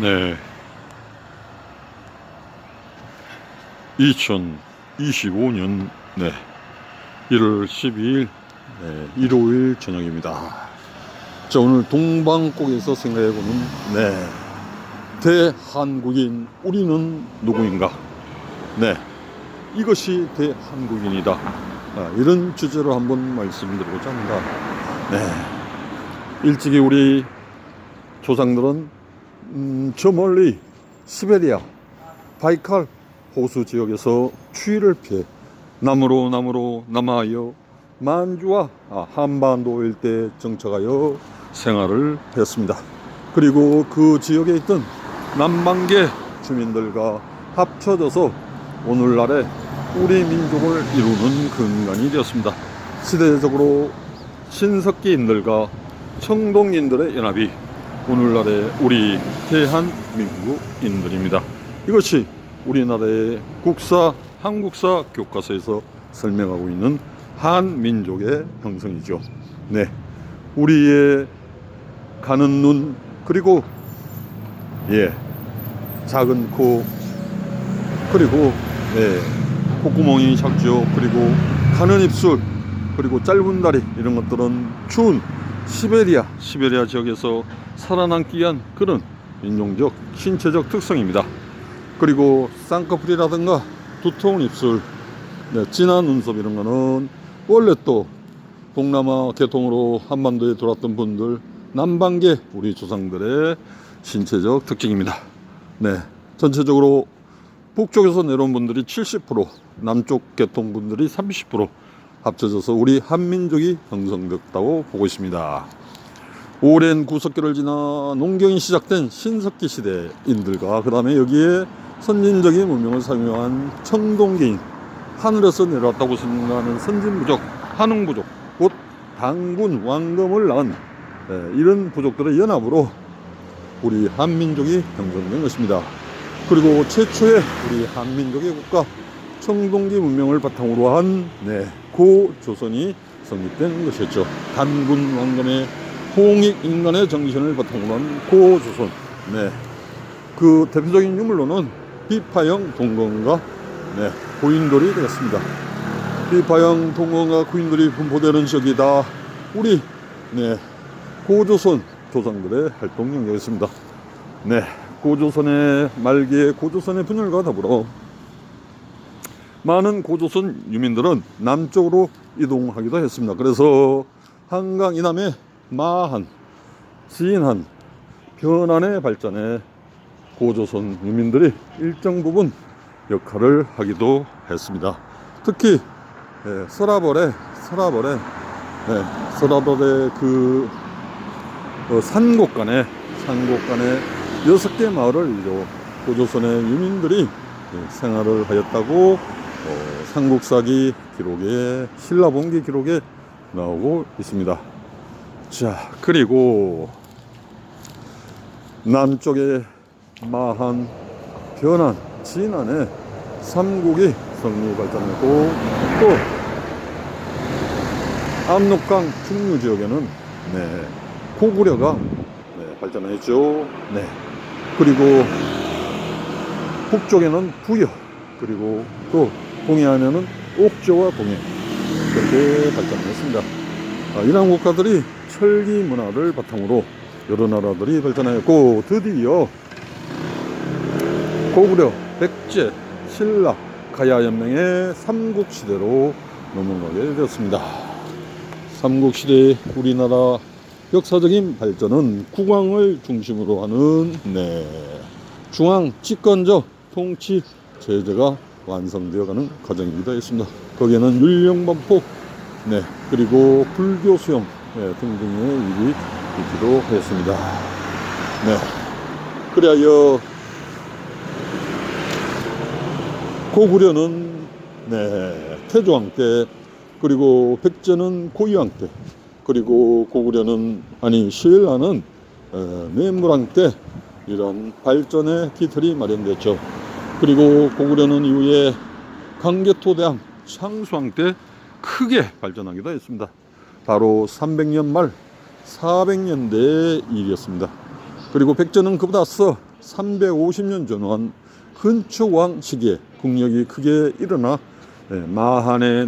네. 2025년 네. 1월 12일 네, 일요일 저녁입니다. 자, 오늘 동방곡에서 생각해보는 네. 대한국인 우리는 누구인가? 네. 이것이 대한국인이다. 아, 이런 주제로 한번 말씀드리고자 합니다. 네. 일찍이 우리 조상들은 음, 저 멀리 시베리아 바이칼 호수 지역에서 추위를 피해 남으로 남으로 남하여 만주와 아, 한반도 일대 정착하여 생활을 했습니다. 그리고 그 지역에 있던 남방계 주민들과 합쳐져서 오늘날의 우리 민족을 이루는 근간이 되었습니다. 시대적으로 신석기인들과 청동인들의 연합이 오늘날의 우리 대한민국인들입니다. 이것이 우리나라의 국사 한국사 교과서에서 설명하고 있는 한민족의 형성이죠. 네. 우리의 가는 눈 그리고 예. 작은 코 그리고 예. 콧구멍이 작죠. 그리고 가는 입술 그리고 짧은 다리 이런 것들은 추운 시베리아 시베리아 지역에서 살아남기 위한 그런 인종적 신체적 특성입니다. 그리고 쌍꺼풀이라든가 두터운 입술, 네, 진한 눈썹 이런 거는 원래 또 동남아 계통으로 한반도에 들어왔던 분들 남방계 우리 조상들의 신체적 특징입니다. 네, 전체적으로 북쪽에서 내려온 분들이 70%, 남쪽 계통 분들이 30% 합쳐져서 우리 한민족이 형성됐다고 보고 있습니다. 오랜 구석기를 지나 농경이 시작된 신석기 시대인들과 그 다음에 여기에 선진적인 문명을 사용한 청동기인 하늘에서 내려왔다고 생각하는 선진부족, 한웅부족, 곧 당군, 왕검을 낳은 예, 이런 부족들의 연합으로 우리 한민족이 형성된 것입니다. 그리고 최초의 우리 한민족의 국가 청동기 문명을 바탕으로 한 네, 고 조선이 성립된 것이었죠. 단군 왕검의 홍익 인간의 정신을 바탕으로 한 고조선. 네. 그 대표적인 유물로는 비파형 동검과 네, 고인돌이 되겠습니다. 비파형 동검과 고인돌이 분포되는 지역이 다. 우리 네, 고조선 조상들의 활동 영역이었습니다. 네, 고조선의 말기에 고조선의 분열과 더불어 많은 고조선 유민들은 남쪽으로 이동하기도 했습니다. 그래서 한강 이남의 마한, 진한, 변환의 발전에 고조선 유민들이 일정 부분 역할을 하기도 했습니다. 특히 예, 서라벌의 서라벌의 예, 서라벌의 그 어, 산곡간에 산곡간에 여섯 개 마을을 고조선의 유민들이 예, 생활을 하였다고 어, 삼국사기 기록에 신라본기 기록에 나오고 있습니다. 자 그리고 남쪽에 마한, 변한, 진안에 삼국이 성리 발전했고 또 압록강 중류 지역에는 네, 고구려가 네, 발전했죠. 네. 그리고 북쪽에는 부여 그리고 또 동해안에는 옥저와 동해 그렇게 발전했습니다. 아, 이러한 국가들이 철기 문화를 바탕으로 여러 나라들이 발전하였고 드디어 고구려, 백제, 신라, 가야연맹의 삼국시대로 넘어가게 되었습니다. 삼국시대의 우리나라 역사적인 발전은 국왕을 중심으로 하는 네, 중앙 집권적 통치 제재가 완성되어가는 과정이기도 했습니다. 거기에는 율령반포, 네, 그리고 불교 수용 네, 등등의 일이 있기도 했습니다. 네, 그리하여 고구려는 네, 태조왕 때 그리고 백제는 고유왕 때 그리고 고구려는 아니 신라는 어, 매무랑 때 이런 발전의 기틀이 마련됐죠. 그리고 고구려는 이후에 강개토대왕 창수왕 때 크게 발전하기도 했습니다. 바로 300년 말 400년대의 일이었습니다. 그리고 백제는 그보다 앞서 350년 전후한 건축왕 시기에 국력이 크게 일어나 예, 마한의